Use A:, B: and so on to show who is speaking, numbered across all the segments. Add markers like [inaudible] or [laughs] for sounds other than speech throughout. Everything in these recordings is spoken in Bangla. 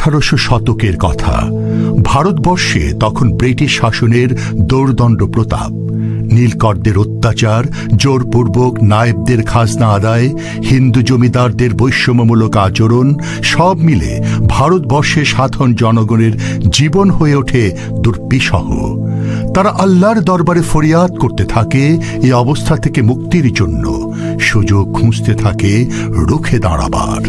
A: আঠারোশো শতকের কথা। ভারতবর্ষে তখন ব্রিটিশ শাসনের দৌর্দণ্ড প্রতাপ নীলকরদের অত্যাচার, জোরপূর্বক নায়েবদের খাজনা আদায়, হিন্দু জমিদারদের বৈষম্যমূলক আচরণ, সব মিলে ভারতবর্ষে সাধারণ জনগণের জীবন হয়ে ওঠে দুর্বিষহ। তারা আল্লাহর দরবারে ফরিয়াদ করতে থাকে, এই অবস্থা থেকে মুক্তির জন্য। সুযোগ খুঁজতে থাকে, রুখে দাঁড়াবার।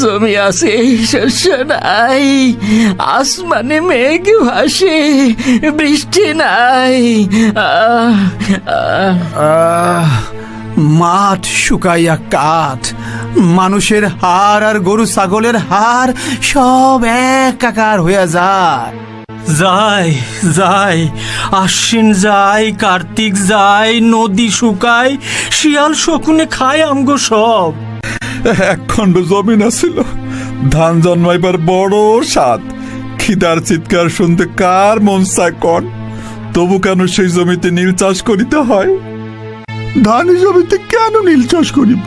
B: জমি আছে শস্য নাই, আসমানে মেঘ ভাসে, বৃষ্টি নাই
C: মাঠ শুকাইয়া কাঠ, মানুষের হাড় আর গরু ছাগলের হাড় সব একাকার হইয়া যায়। যায় যাই আশ্বিন যাই কার্তিক যাই নদী শুকায় শিয়াল শকুনে খায় আমগো সব।
D: এক খণ্ড জমিন আছিল ধান জন্মাইবার বড় স্বাদ। খিদার চিৎকার শুনতে কার মন চায় কন? তবু কেন সেই জমিতে নীল চাষ করিতে হয়?
A: ধান জমিতে কেন নীল চাষ করিব?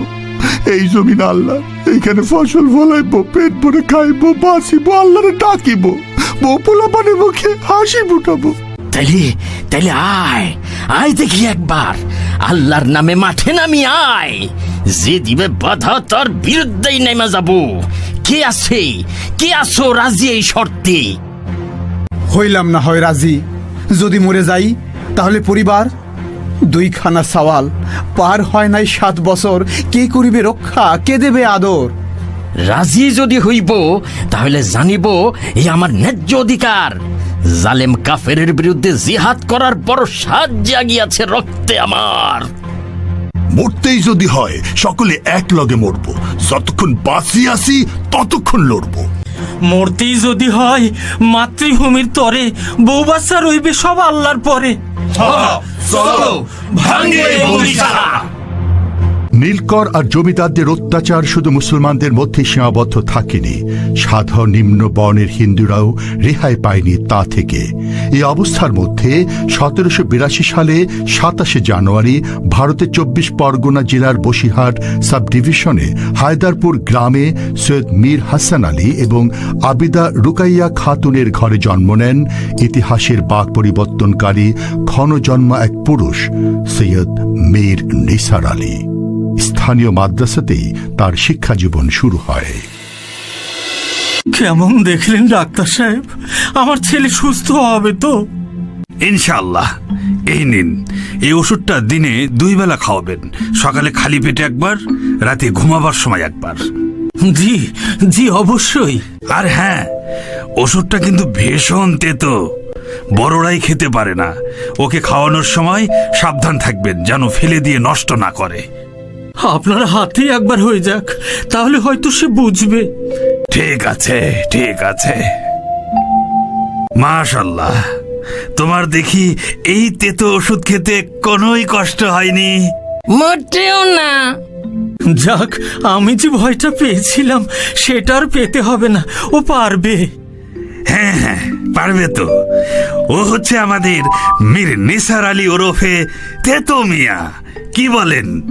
A: এই জমিন আল্লাহ এইখানে ফসল ফলাইব পেট ভরে খাইব বাঁচিব আল্লাহরে ডাকিব। পোলাপানের মুখে হাসি ফুটাবো।
B: তাইলে তাইলে আয় আয় দেখি একবার। আল্লাহর নামে মাঠে নামি আয়। যে দিবে বাধা তার বিরুদ্ধেই নেমে যাব। কে আছে? কে আছো রাজি এই শর্তে?
C: হইলাম না হয় রাজি। যদি মরে যাই তাহলে পরিবার? দুইখানা সওয়াল। পার হয় নাই সাত বছর। কে করিবে রক্ষা? কে দেবে আদর?
B: রাজি যদি হইব তাহলে জানিব এই আমার ন্যায্য অধিকার। জালেম কাফেরের বিরুদ্ধে জিহাদ করার বড় সাজ জাগিয়াছে রক্তে আমার।
A: মরতেই যদি হয় সকলে এক লগে মরবো। যতক্ষণ বাঁচি আছি ততক্ষণ লড়বো।
C: মরতেই যদি হয় মাতৃভূমির তরে বউ বাচ্চা রইবে সব আল্লাহর পরে।
A: নীলকর আর জমিদারদের অত্যাচার শুধু মুসলমানদের মধ্যে সীমাবদ্ধ থাকেনি। সাধারণ নিম্ন বর্ণের হিন্দুরাও রেহাই পায়নি তা থেকে। এই অবস্থার মধ্যে সতেরোশো বিরাশি সালে সাতাশে জানুয়ারি ভারতের চব্বিশ পরগনা জেলার বসিরহাট সাব ডিভিশনে হায়দারপুর গ্রামে সৈয়দ মীর হাসান আলী এবং আবিদা রুকাইয়া খাতুনের ঘরে জন্ম নেন ইতিহাসের বাক পরিবর্তনকারী ক্ষণ জন্ম এক পুরুষ, সৈয়দ মীর নিসার আলী। স্থানীয় মাদ্রাসাতেই তার শিক্ষা জীবন শুরু হয়।
C: কেমন দেখলেন ডাক্তার সাহেব? আমার ছেলে সুস্থ হবে তো।
E: ইনশাআল্লাহ। এই নিন এই ওষুধটা দিনে দুই বেলা খাওয়াবেন। সকালে খালি পেটে একবার রাতে ঘুমাবার সময় একবার।
C: জি জি অবশ্যই।
E: আর হ্যাঁ ওষুধটা কিন্তু ভীষণ তেতো। বড়রাই খেতে পারে না। ওকে খাওয়ানোর সময় সাবধান থাকবেন যেন ফেলে দিয়ে নষ্ট না করে।
C: আপনার হাতেই একবার হয়ে যাক তাহলে হয়তো সে বুঝবে।
E: ঠিক আছে ঠিক আছে। মাশাল্লাহ তোমার দেখি এই তেতো ওষুধ খেতে কোনোই কষ্ট হয়নি।
B: মোটেও না।
C: যাক আমি যে ভয়টা পেয়েছিলাম সেটা আর পেতে হবে না ও পারবে।
E: হ্যাঁ হ্যাঁ পারবে তো। ও হচ্ছে আমাদের মীর নিসার আলী ওরফে তেতো মিয়া। কি বলেন?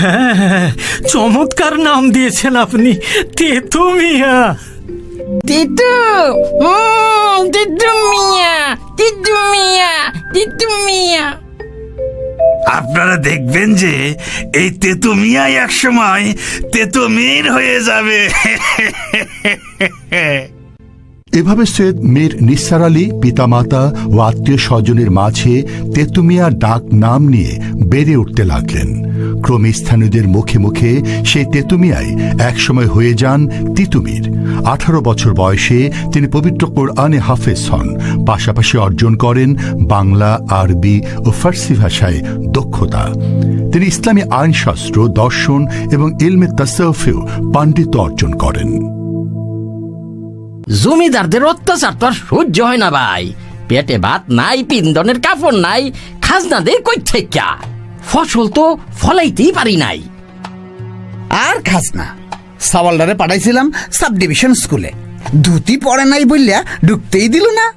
C: হ্যাঁ হ্যাঁ, চমৎকার নাম দিয়েছেন আপনি। তেতো মিয়া।
B: তিতু? হুম, তিতু মিয়া তিতু মিয়া তিতু মিয়া।
E: আপনারা দেখবেন যে এই তেতু মিয়াই এক সময় তেতো মীর হয়ে যাবে।
A: এভাবে সৈয়দ মীর নিসার আলী পিতামাতা ও আত্মীয় স্বজনের মাঝে তেতুমিয়া ডাক নাম নিয়ে বেড়ে উঠতে লাগলেন। ক্রমে স্থানীয়দের মুখে মুখে সেই তেতুমিয়ায় একসময় হয়ে যান তিতুমির। আঠারো বছর বয়সে তিনি পবিত্র কোরআনে হাফেজ হন। পাশাপাশি অর্জন করেন বাংলা, আরবি ও ফার্সি ভাষায় দক্ষতা। তিনি ইসলামী আইনশাস্ত্র, দর্শন এবং ইলমে তাসফেও পাণ্ডিত্য অর্জন করেন।
B: জমিদারদের অত্যাচার তো আর সহ্য হয় না ভাই। পেটে ভাত নাই, পিন্দনের কাপড় নাই, খাজনা দেয় কই থেকে ফসল তো ফলাইতেই পারি নাই।
F: আর খাস না। সাওয়ালদারে পাঠাইছিলাম সাব ডিভিশন স্কুলে। ধুতি পরে নাই বললিয়া ঢুকতেই দিল না।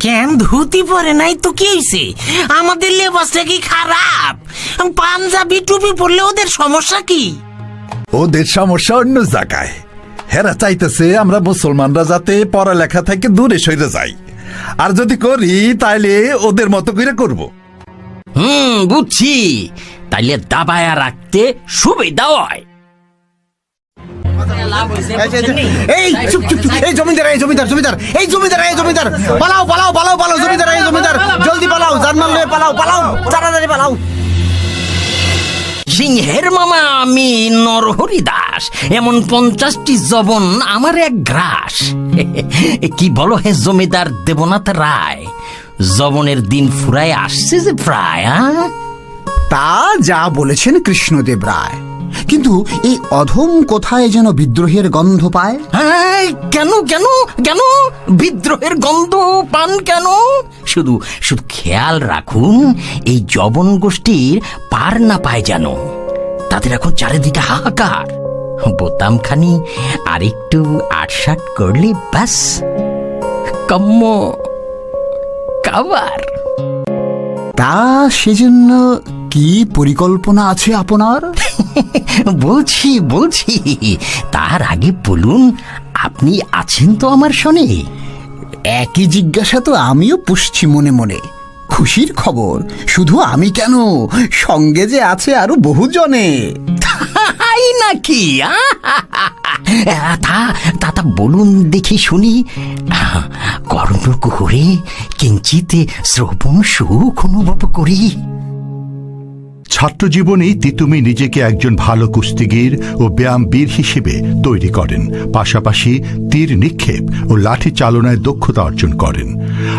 G: কেন ধুতি পরে নাই? তো কি হয়েছে আমাদের লেবাসটা কি খারাপ। পাঞ্জাবি টুপি পরলে ওদের সমস্যা কি?
D: ওদের সমস্যা অন্য জায়গায়। হেরা চাইতেছে আমরা মুসলমানরা যাতে পড়ালেখা থেকে দূরে সরে যাই। আর যদি করি তাইলে ওদের মতো করে করব।
B: হুম বুঝছি। তাইলে দাবায়া রাখতে সুবিধা হয়।
C: এই চুপ চুপ চুপ। এই জমিদার এই জমিদার জমিদার। এই জমিদার এই জমিদার। পালাও পালাও পালাও পালাও জমিদার এই জমিদার। জলদি পালাও জানমাল লয়ে পালাও পালাও। তাড়াতাড়ি পালাও।
B: সিংহের মামা আমি নরহরি দাস এমন পঞ্চাশটি জবন আমার এক গ্রাস। [laughs] কি বলো হে জমিদার দেবনাথ রায়? জবনের দিন ফুরায় আসছে যে প্রায় হ্যাঁ
C: তা যা বলেছেন কৃষ্ণদেব রায়। কিন্তু এই অধম কোথায় যেন বিদ্রোহের গন্ধ পায়?
B: হ্যাঁ, কেন কেন কেন? বিদ্রোহের গন্ধ পান কেন? শুধু শুধু খেয়াল রাখুন এই জবন গোষ্ঠীর পার না পায় যেন। তাদের এখন চারিদিকে হাহাকার। বোতামখানি আরেকটু আটসাট করলে ব্যাস। কম্ম কাবার
C: তা সেজন্য কি পরিকল্পনা আছে আপনার? [laughs]
B: বলছি বলছি তার আগে বলুন আপনি আছেন তো আমার শোনে
C: একই জিজ্ঞাসা তো আমিও পুষছি মনে মনে। খুশির খবর শুধু আমি কেন? সঙ্গে যে আছে আরও বহুজনে।
B: তাই নাকি? আহ, তা তা তা বলুন দেখি শুনি। কর্ণকুহরে কিঞ্চিত শ্রবণ সুখ অনুভব করি।
A: ছাত্র জীবনেই তিতুমি নিজেকে একজন ভালো কুস্তিগির ও ব্যায়ামবীর হিসেবে তৈরি করেন। পাশাপাশি তীর নিক্ষেপ ও লাঠি চালনায় দক্ষতা অর্জন করেন।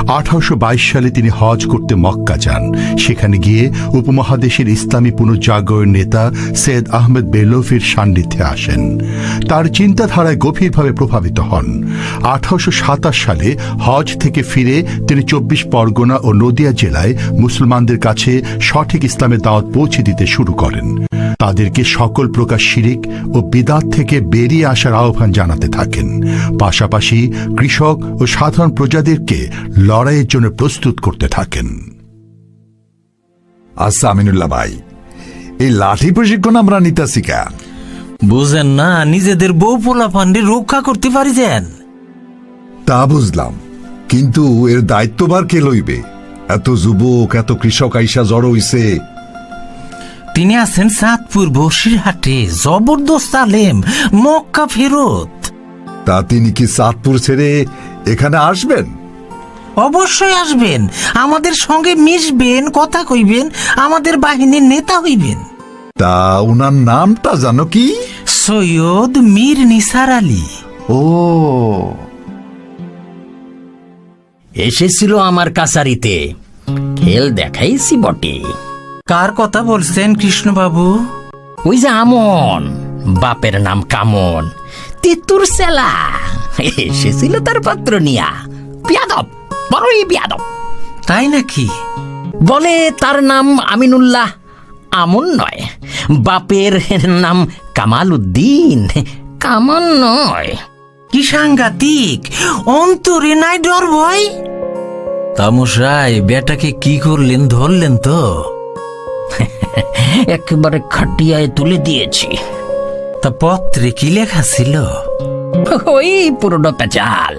A: আঠারোশো বাইশ সালে তিনি হজ করতে মক্কা যান। সেখানে গিয়ে উপমহাদেশের ইসলামী পুনর্জাগরণ নেতা সৈয়দ আহমেদ বেলোফির সান্নিধ্যে আসেন। তার চিন্তাধারায় গভীরভাবে প্রভাবিত হন। আঠারোশো সাতাশ সালে হজ থেকে ফিরে তিনি চব্বিশ পরগনা ও নদিয়া জেলায় মুসলমানদের কাছে সঠিক ইসলামের দাওয়াত পৌঁছে দিতে শুরু করেন। তাদেরকে সকল প্রকার শিরিক ও বিদাত থেকে বেরিয়ে আসার আহ্বান জানাতে থাকেন। পাশাপাশি কৃষক ও সাধারণ প্রজাদেরকে লড়াইয়ের জন্য প্রস্তুত করতে থাকেন।
D: আচ্ছা আমিনুল্লাহ ভাই এই লাঠি প্রশিক্ষণ আমরা নিতাছি কেন
G: বুঝেন না নিজেদের বউ পোলা পান্ডে রক্ষা করতে পারি যেন।
D: তা বুঝলাম কিন্তু এর দায়িত্বভার কে লইবে? এত যুবক এত কৃষক আইসা জড়ো হইছে
G: তিনি আছেন সাতপুর বসিরহাটে জবরদস্ত আলেম মক্কা ফেরত।
D: তা তিনি কি চাঁদপুর ছেড়ে এখানে আসবেন?
G: অবশ্যই আসবেন। আমাদের সঙ্গে মিশবেন কথা কইবেন আমাদের বাহিনীর নেতা হইবেন।
D: তা উনার নামটা জানো কি?
G: সৈয়দ মীর নিসার আলী।
D: ও।
B: এসেছিল আমার কাছারিতে। খেল দেখাইছি বটে।
G: কার কথা বলছেন কৃষ্ণবাবু?
B: ওই যে আমন বাপের নাম কামন তিতুর সেলা। এসেছিল তার পাত্র নিয়া। পিয়াদব বড়ই পিয়াদব
G: তাই নাকি?
B: বলে তার নাম আমিনুল্লাহ আমন নয়। বাপের নাম কামাল উদ্দিন কামান নয়।
G: কি সাংঘাতিক? অন্তরে নাই ডর ভয় তামশাই বেটাকে কি করলেন ধরলেন তো? [laughs]
B: একেবারে খাটিয়ায় তুলে দিয়েছি।
G: তা পত্রে কি লেখা ছিল? [laughs]
B: ওই পুরোনো পেঁচাল।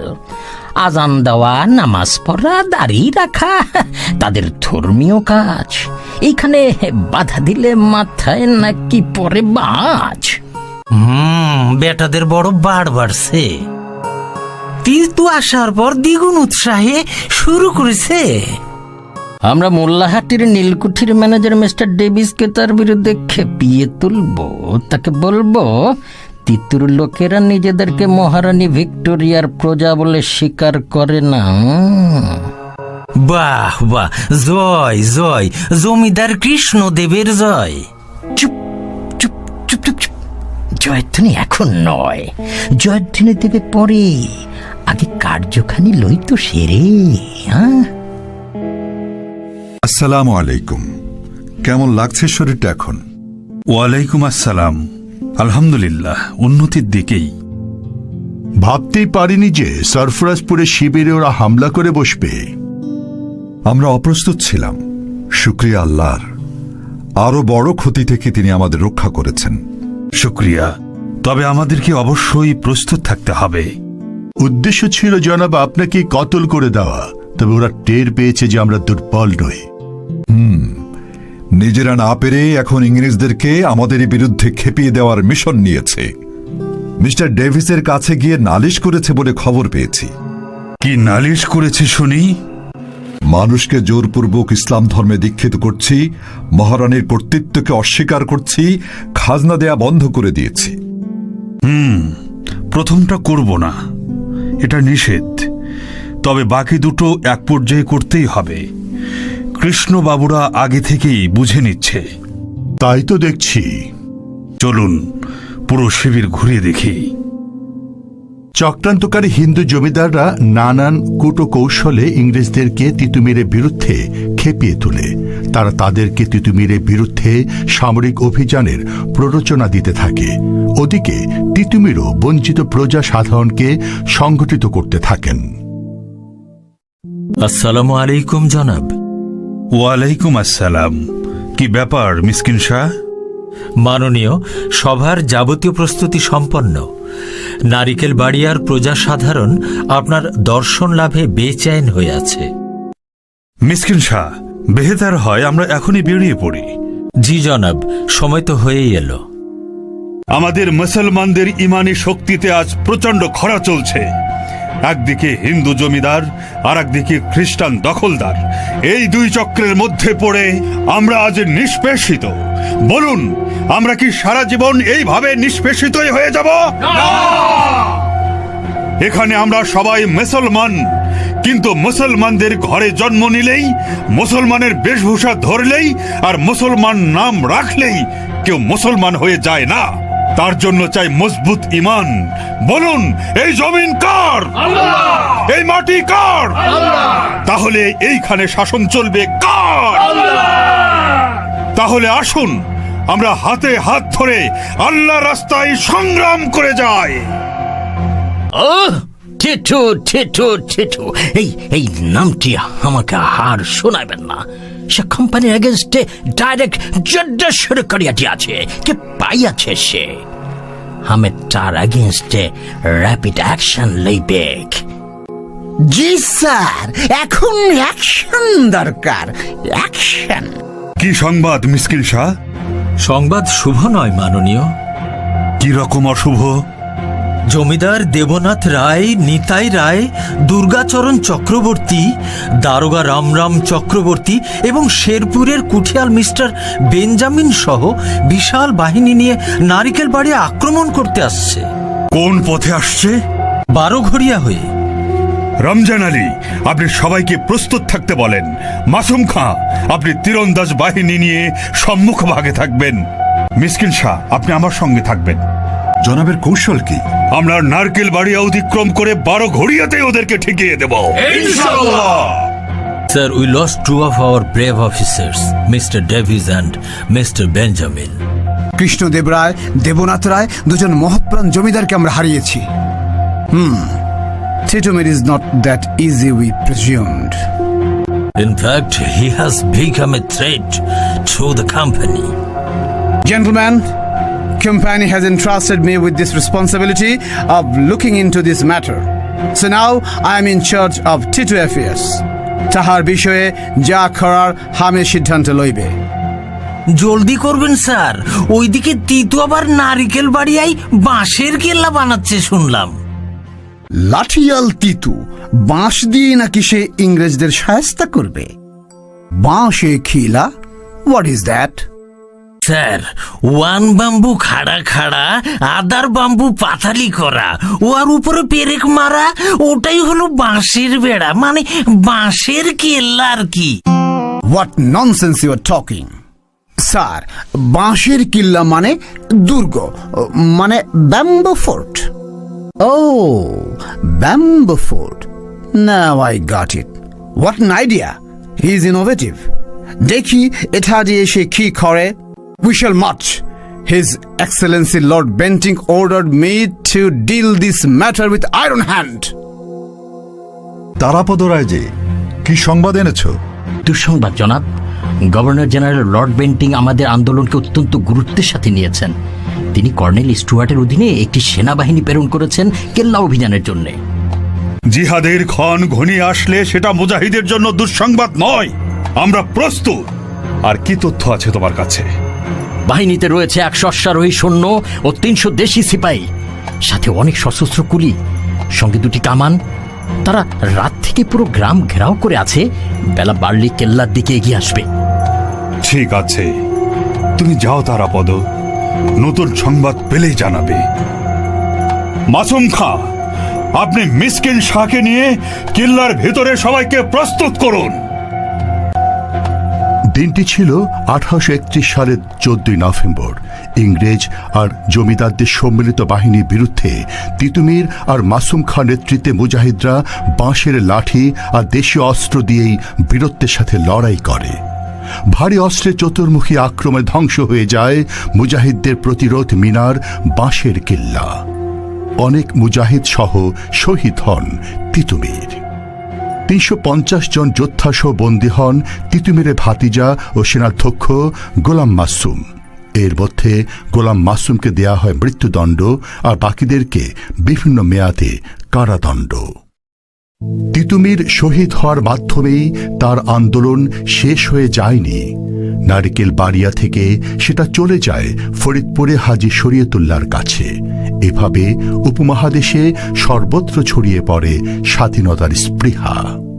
B: আজান দেওয়া নামাজ পড়া দাড়ি রাখা [laughs] তাদের ধর্মীয় কাজ। এইখানে বাধা দিলে মাথায় নাকি পরে বাজ
G: হুম বেটাদের বড় বাড় বাড়ছে। তিলতু আসার পর দ্বিগুণ উৎসাহে শুরু করেছে।
B: আমরা মোল্লাহাটির নীলকুঠির ম্যানেজার মিস্টার ডেভিসকে তার বিরুদ্ধে খেপিয়ে তুলবো। তাকে বলব তিতুর লোকেরা নিজেদেরকে মহারানী ভিক্টোরিয়ার প্রজা বলে স্বীকার করে না।
G: বাহ বাহ জয় জয় জমিদার কৃষ্ণদেবের জয়।
B: চুপ চুপ চুপ চুপ চুপ। জয়ধ্বনি এখন নয়। জয়ধ্বনি দেবে পরে আগে কার্যখানি লই তো সেরে হ্যাঁ
D: আসসালামু আলাইকুম। কেমন লাগছে শরীরটা এখন?
E: ওয়ালাইকুম আসসালাম। আলহামদুলিল্লাহ উন্নতির দিকেই।
A: ভাবতেই পারিনি যে সরফরাজপুরে শিবিরে ওরা হামলা করে বসবে।
D: আমরা অপ্রস্তুত ছিলাম। শুক্রিয়া আল্লাহর। আরও বড় ক্ষতি থেকে তিনি আমাদের রক্ষা করেছেন।
E: শুক্রিয়া। তবে আমাদেরকে অবশ্যই প্রস্তুত থাকতে হবে।
A: উদ্দেশ্য ছিল জনাব আপনাকে কতল করে দেওয়া। তবে ওরা টের পেয়েছে যে আমরা দুর্বল নই।
D: নিজেরা না পেরে এখন ইংরেজদেরকে আমাদের বিরুদ্ধে খেপিয়ে দেওয়ার মিশন নিয়েছে। মিস্টার ডেভিসের কাছে গিয়ে নালিশ করেছে বলে খবর পেয়েছি।
E: কি নালিশ করেছে শুনি?
D: মানুষকে জোরপূর্বক ইসলাম ধর্মে দীক্ষিত করছি মহারানীর কর্তৃত্বকে অস্বীকার করছি খাজনা দেয়া বন্ধ করে দিয়েছি।
E: হুম প্রথমটা করব না। এটা নিষেধ। তবে বাকি দুটো এক পর্যায়ে করতেই হবে। কৃষ্ণবাবুরা আগে থেকেই বুঝে নিচ্ছে।
A: তাই তো দেখছি।
E: চলুন পুরো শিবির ঘুরিয়ে দেখি।
A: চক্রান্তকারী হিন্দু জমিদাররা নানান কুটো কৌশলে ইংরেজদেরকে তিতুমিরের বিরুদ্ধে খেপিয়ে তোলে। তারা তাদেরকে তিতুমিরের বিরুদ্ধে সামরিক অভিযানের প্ররোচনা দিতে থাকে। ওদিকে তিতুমিরও বঞ্চিত প্রজা সাধারণকে সংগঠিত করতে থাকেন।
G: আসসালামু আলাইকুম জনাব।
E: ওয়ালাইকুম আসসালাম। কি ব্যাপার মিসকিন শাহ?
G: মাননীয় সভার যাবতীয় প্রস্তুতি সম্পন্ন। নারিকেল বাড়িয়ার প্রজা সাধারণ আপনার দর্শন লাভে বেচैन হয়ে আছে।
E: মিসকিন শাহ বেহেতার হয় আমরা এখনই বেরিয়ে পড়ি।
G: জি জনাব সময় তো হয়েই এলো।
E: আমাদের মুসলমানদের ইমানি শক্তিতে আজ প্রচণ্ড খরা চলছে। একদিকে হিন্দু জমিদার আর একদিকে খ্রিস্টান দখলদার। এই দুই চক্রের মধ্যে পড়ে আমরা আজ নিষ্পেষিত। বলুন, আমরা কি সারা জীবন এইভাবে নিষ্পেষিতই হয়ে যাব? এখানে আমরা সবাই মুসলমান। কিন্তু মুসলমানদের ঘরে জন্ম নিলেই, মুসলমানের বেশভূষা ধরলেই আর মুসলমান নাম রাখলেই কেউ মুসলমান হয়ে যায় না। তার জন্য চাই মজবুত ইমান। বলুন এই জমিন কার? এই মাটি কার? তাহলে এইখানে শাসন চলবে কার? তাহলে আসুন আমরা হাতে হাত ধরে আল্লাহ রাস্তায় সংগ্রাম করে যাই।
B: টিটু টিটু টিটু এই এই নামটি আমাকে হার শোনাবেন না। সে কোম্পানির এগেনস্টে ডাইরেক্ট যুদ্ধ শুরু করিয়া দিয়াছে কে পাইয়াছে সে? আমি তার এগেনস্টে র্যাপিড অ্যাকশন লইবেক।
F: জি স্যার এখন অ্যাকশন দরকার। অ্যাকশন
E: কি সংবাদ মিসকিন শাহ?
G: সংবাদ শুভ নয় মাননীয়।
E: কি রকম অশুভ?
G: জমিদার দেবনাথ রায় নিতাই রায় দুর্গাচরণ চক্রবর্তী দারোগা রামরাম চক্রবর্তী এবং শেরপুরের কুঠিয়াল মিস্টার বেঞ্জামিন সহ বিশাল বাহিনী নিয়ে নারিকেল বাড়ি আক্রমণ করতে আসছে।
E: কোন পথে আসছে?
G: বারো ঘড়িয়া হয়ে।
E: রমজান আলী আপনি সবাইকে প্রস্তুত থাকতে বলেন। মাসুম খাঁ আপনি তীরন্দাজ বাহিনী নিয়ে সম্মুখ ভাগে থাকবেন। মিসকিন শাহ আপনি আমার সঙ্গে থাকবেন।
D: জনাবের কৌশল কি
E: আমরা নারকেল বাড়ি অতিক্রম করে বারো ঘড়িয়াতে ওদেরকে ঠিকিয়ে দেব
G: Sir, we lost two of our brave officers, Mr. Davies and Mr. Benjamin.
C: Krishnadeva Roy Debnath Roy দুজন মহৎপ্রাণ জমিদারকে আমরা হারিয়েছি হুম Titumir is not that easy we presumed
G: In fact, he has become a threat to the company.
C: Gentlemen, company has entrusted me with this responsibility of looking into this matter. So now I am in charge of Titu affairs. তাহার বিষয়ে যা করার হামে সিদ্ধান্ত লইবে।
G: জলদি করবেন স্যার। ওইদিকে তিতু আবার নারিকেল বাড়িয়াই বাঁশের কেল্লা বানাচ্ছে শুনলাম।
C: লাঠিয়াল তিতু বাঁশ দিয়ে নাকি সে ইংরেজদের সায়স্তা করবে? বাঁশে খিলা? What is that
G: sir, one bamboo খাড়া খাড়া, আদার বাম্বু পাতালি করা ও আর উপরে পেরেক মারা, ওটাই হলো বাঁশের বেড়া মানে বাঁশের কেল্লা আর কি।
C: What nonsense you are talking sir বাঁশের কিল্লা মানে দুর্গ মানে bamboo fort oh bamboo fort now I got it what idea he is innovative দেখি এটা দিয়ে সে কি করে we shall march his excellency Lord Bentinck order me to deal this matter with iron hand
D: Tarapada Ray যে কি সংবাদ এনেছো?
B: দুঃসংবাদ জনাব। গভর্নর জেনারেল লর্ড বেন্টিং আমাদের আন্দোলনকে অত্যন্ত গুরুত্বের সাথে নিয়েছেন। তিনি কর্নেল স্টুয়ার্টের অধীনে একটি সেনাবাহিনী প্রেরণ করেছেন কেল্লা অভিযানের জন্য।
E: জিহাদের ক্ষণ ঘনিয়ে আসলে সেটা মুজাহিদের জন্য দুঃসংবাদ নয়। আমরা প্রস্তুত। আর কি তথ্য আছে তোমার কাছে?
B: বাহিনীতে রয়েছে একশো অশ্বারোহী সৈন্য ও তিনশো দেশি সিপাহী। সাথে অনেক সশস্ত্র কুলি, সঙ্গে দুটি কামান। তারা রাত থেকে পুরো গ্রাম ঘেরাও করে আছে। বেলা বাড়লি কেল্লার দিকে এগিয়ে আসবে।
E: ঠিক আছে। তুমি যাও তারাপদ নতুন সংবাদ পেলেই জানাবে। মাসুম খা, আপনি মিসকিন শাহকে নিয়ে কিল্লার ভেতরে সবাইকে প্রস্তুত করুন।
A: দিনটি ছিল আঠারোশো একত্রিশ সালের চোদ্দই নভেম্বর। ইংরেজ আর জমিদারদের সম্মিলিত বাহিনীর বিরুদ্ধে তিতুমির আর মাসুম খাঁ নেতৃত্বে মুজাহিদরা বাঁশের লাঠি আর দেশীয় অস্ত্র দিয়েই বীরত্বের সাথে লড়াই করে। ভারী অস্ত্রের চতুর্মুখী আক্রমণে ধ্বংস হয়ে যায় মুজাহিদদের প্রতিরোধ মিনার বাঁশের কিল্লা। অনেক মুজাহিদ সহ শহীদ হন তিতুমির। তিনশো পঞ্চাশ জন যোদ্ধাসহ বন্দী হন তিতুমিরে ভাতিজা ও সেনাধ্যক্ষ গোলাম মাসুম। এর মধ্যে গোলাম মাসুমকে দেয়া হয় মৃত্যুদণ্ড আর বাকিদেরকে বিভিন্ন মেয়াদে কারাদণ্ড। তিতুমির শহীদ হওয়ার মাধ্যমেই তার আন্দোলন শেষ হয়ে যায়নি। নারিকেল বাড়িয়া থেকে সেটা চলে যায় ফরিদপুরে হাজি শরীয়তুল্লার কাছে। এভাবে উপমহাদেশে সর্বত্র ছড়িয়ে পড়ে স্বাধীনতার স্পৃহা।